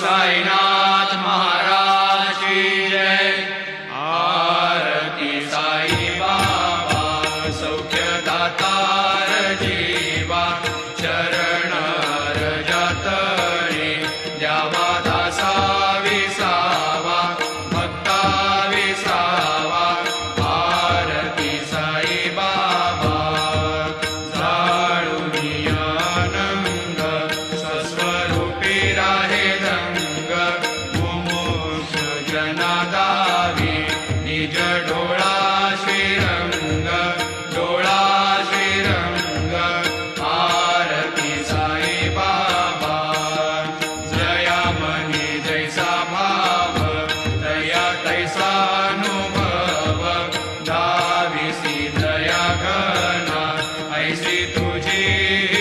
સાઈનાથ મહારાજ કી જય આરતી સાઈ બાબા સૌખ્ય नादावे निज डोळा श्रीरंग डोळा श्रीरंग आरती साई बाबा. जया मनी जैसा भाव दया तैसा अनुभव. दाविसी दया घना ऐसी तुझी